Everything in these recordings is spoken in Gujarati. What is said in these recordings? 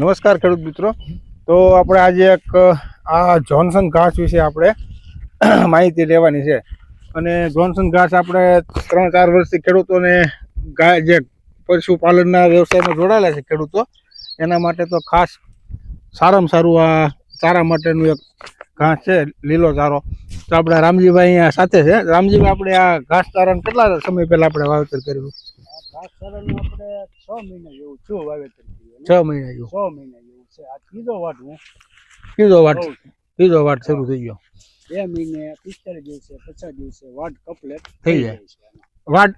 નમસ્કાર ખેડૂત મિત્રો. તો આપણે આજે એક આ જોન્સન ઘાસ વિશે આપણે માહિતી લેવાની છે. અને જોન્સન ઘાસ આપણે ત્રણ ચાર વર્ષથી ખેડૂતોને ગાય, જે પશુપાલનના વ્યવસાયમાં જોડાયેલા છે ખેડૂતો, એના માટે તો ખાસ સારામાં સારું આ ચારા માટેનું એક ઘાસ છે, લીલો ચારો. તો આપણે રામજીભાઈ અહીંયા સાથે છે. રામજીભાઈ, આપણે આ ઘાસ ચારાને કેટલા સમય પહેલાં આપણે વાવેતર કર્યું? ઘાસ ચારાનું આપણે છ મહિના જેવું છું વાવેતર. છ મહિના જેવું. છ મહિના જેવું છે. આ ત્રીજો વાટ હું. ત્રીજો વાટ. ત્રીજો વાટ શરૂ થઈ ગયો. બે મહિને પિસ્તાલીસ દિવસે પચાસ દિવસે વાટ કમ્પ્લેટ થઈ જાય. વાટ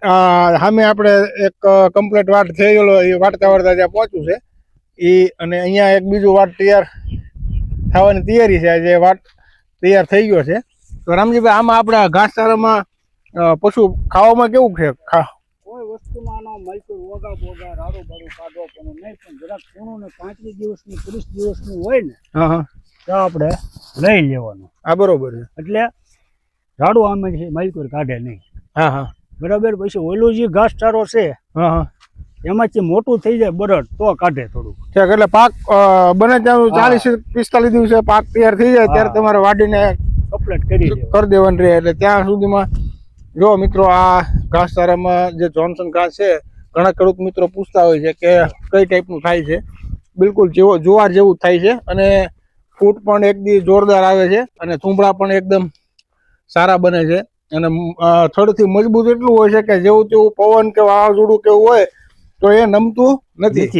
સામે આપણે એક કમ્પ્લેટ વાટ થઈ ગયેલો એ વાટતા વાટતા જ્યાં પહોંચ્યું છે એ અને અહીંયા એક બીજું વાટ તૈયાર થવાની તૈયારી છે. જે વાટ તૈયાર થઈ ગયો છે. તો રામજીભાઈ આમાં આપણે ઘાસચારામાં પશુ ખાવામાં કેવું છે? કોઈ વસ્તુમાં આનો મલકુર ઓગા બોગા રાડો બાડો કાઢો પણ નહીં પણ જરાક ખૂણું ને પાંત્રીસ દિવસનું ત્રીસ દિવસની હોય ને હા હા. તો આપણે લઈ લેવાનું. આ બરોબર એટલે આમે છે મલકુર કાઢે નહીં. હા હા. બરાબર? પછી ઓલું જે ઘાસ ચારો છે હા હા. એમાંથી મોટું થઈ જાય બરડ તો કાઢે થોડુંક. એટલે પાક બને ત્યાં ચાલીસ પિસ્તાલીસ દિવસે પાક તૈયાર થઈ જાય ત્યારે તમારે વાડીને કપલેટ કરી કરી દેવાની રહે એટલે ત્યાં સુધીમાં જો મિત્રો આ ઘાસચારામાં જે જોન્સન ઘાસ છે ઘણા ખેડૂત મિત્રો પૂછતા હોય છે કે કઈ ટાઈપનું થાય છે. બિલકુલ જેવો જોવાર જેવું થાય છે અને ફૂટ પણ એકદી જોરદાર આવે છે અને થૂંભળા પણ એકદમ સારા બને છે. અને થડથી મજબૂત એટલું હોય છે કે જેવું તેવું પવન કે વાવાઝોડું કેવું હોય તો એ નમતું નથી.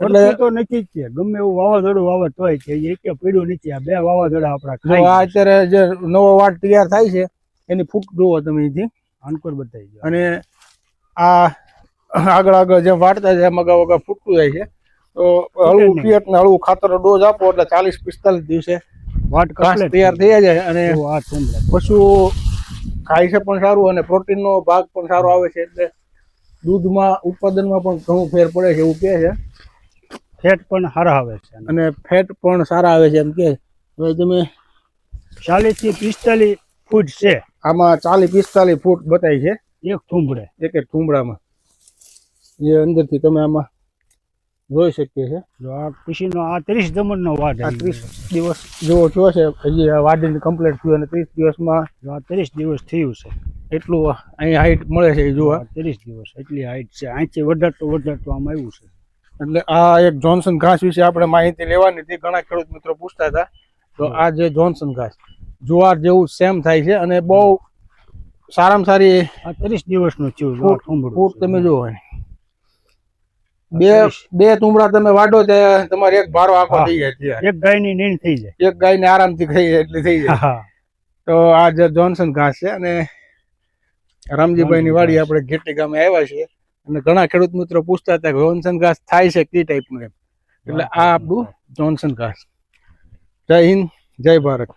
એટલે- તો નથી જ છે. ગમે એવું વાવાઝોડું વાવે તોય છે એક પીડું નથી. આ બે વાવાઝોડા આપણા અત્યારે જે નવો વાટ તૈયાર થાય છે એની ફૂટ જુઓ તમે અહીંથી. અનકોર બતાવી દો. અને આ આગળ આગળ જેમ વાટતા જાય મગા અગાઉ ફૂટતું જાય છે. તો હળવું. પિયત ને હળવું ખાતર ડોઝ આપો એટલે ચાલીસ પિસ્તાલીસ દિવસે વાટ ઘાસ તૈયાર થઈ જાય અને પશુ ખાય છે પણ સારું અને પ્રોટીનનો ભાગ પણ સારો આવે છે એટલે દૂધમાં ઉત્પાદનમાં પણ ઘણું ફેર પડે છે એવું કહે છે. ફેટ પણ સારા આવે છે. અને ફેટ પણ સારા આવે છે એમ કે હવે તમે ચાલીસથી પિસ્તાલીસ ફૂટ છે. આમાં ચાલીસ પિસ્તાલીસ ફૂટ બતાવી છે. એક ઠુંબડે. એક એક એ જે અંદરથી તમે આમાં જોઈ શકીએ છે. જો આ કૃષિનો આ ત્રીસ દમણનો વાડ આ ત્રીસ દિવસ જેવો થયો છે હજી આ વાડીને કમ્પ્લીટ થયું અને ત્રીસ દિવસમાં જો આ ત્રીસ દિવસ થયું છે. એટલું અહીં હાઈટ મળે છે એ જોવા ત્રીસ દિવસ એટલી હાઈટ છે. અહીંથી વધારતું વધારતું આમાં આવ્યું છે. એટલે આ એક જોન્સન ઘાસ વિશે આપણે માહિતી લેવાની હતી. ઘણા ખેડૂત મિત્રો પૂછતા હતા. તો આ જે જોન્સન ઘાસ જુવાર જેવું સેમ થાય છે અને બહુ સારામાં સારી ત્રીસ દિવસનું ફૂટ. તમે જુઓ બે બે તુંબડા તમે વાડો તે તમારે એક ભારો આખો થઈ જાય. એક ગાયની નીંદ થઈ જાય. એક ગાયને આરામથી ખાઈ જાય એટલી થઈ જાય. તો આ જે જોન્સન ઘાસ છે અને રામજીભાઈ ની વાડી આપણે ઘેટી ગામે આવ્યા છીએ અને ઘણા ખેડૂત મિત્રો પૂછતા હતા કે જોન્સન ઘાસ થાય છે કઈ ટાઈપનું એમ. એટલે આ આપણું જોન્સન ઘાસ. જય હિન્દ જય ભારત.